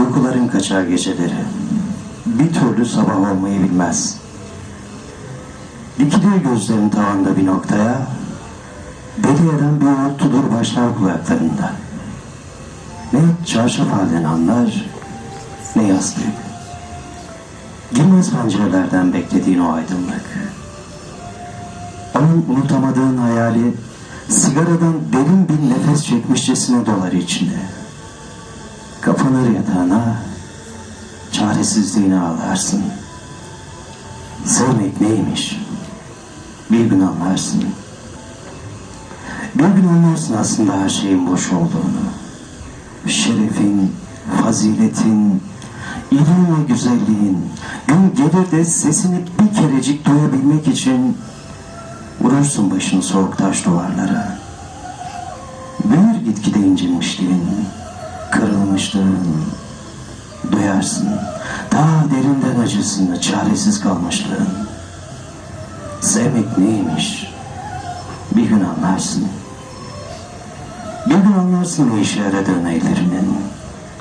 Uykuların kaçar geceleri. Bir türlü sabah olmayı bilmez. Dikilir gözlerin tavanda bir noktaya. Deli eden bir uğultudur başlar kulaklarında. Ne çarşaf halden anlar, ne yastık. Girmez pencerelerden beklediğin o aydınlık. Onun unutamadığın hayali sigaradan derin bir nefes çekmişçesine dolar içine. Kapanır yatağına, çaresizliğini ağlarsın. Sevmek neymiş? Bir gün anlarsın. Bir gün anlarsın aslında her şeyin boş olduğunu. Şerefin, faziletin, ilim ve güzelliğin gün gelir de sesini bir kerecik duyabilmek için vurursun başını soğuk taş duvarlara. Büyür gitgide incinmişliğin, kırılmışlığın, duyarsın. Daha derinden acısını, çaresiz kalmışlığın. Sevmek neymiş? Bir gün anlarsın. Bir gün anlarsın ne işe yaradığını ellerinin,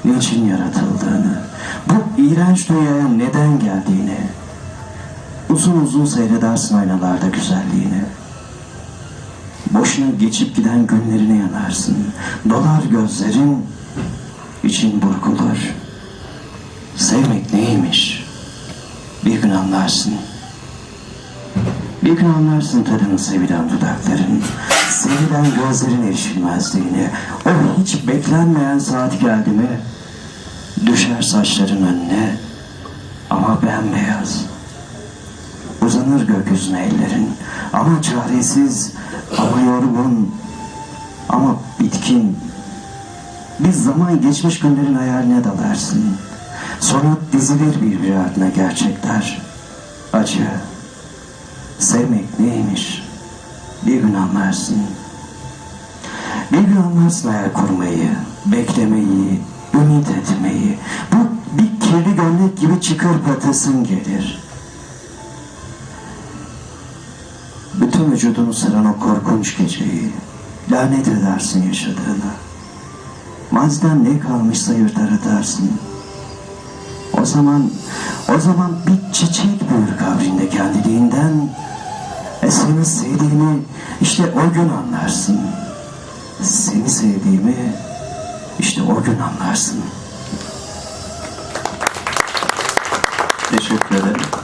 niçin yaratıldığını, bu iğrenç dünyaya neden geldiğini. Uzun uzun seyredersin aynalarda güzelliğini. Boşuna geçip giden günlerine yanarsın. Dolar gözlerin, için burkulur. Sevmek neymiş? Bir gün anlarsın. Bir gün anlarsın tadını sevilen dudakların, sevilen gözlerin erişilmezliğini. O hiç beklenmeyen saat geldi mi, düşer saçların önüne ama bembeyaz. Uzanır gökyüzüne ellerin ama çaresiz, ama yorgun, ama bitkin. Bir zaman geçmiş günlerin hayaline dalarsın. Sonra dizilir birbiri ardına gerçekler. Acı. Sevmek neymiş? Bir gün anlarsın. Bir gün anlarsın hayal kurmayı, beklemeyi, ümit etmeyi. Bu bir kirli gömlek gibi çıkar patasın gelir. Bütün vücudunu saran o korkunç geceyi lanet edersin yaşadığına. Maziden ne kalmışsa yırtar atarsın. O zaman, o zaman bir çiçek büyür kabrinde kendiliğinden. E seni sevdiğimi işte o gün anlarsın. Seni sevdiğimi işte o gün anlarsın. Teşekkür ederim.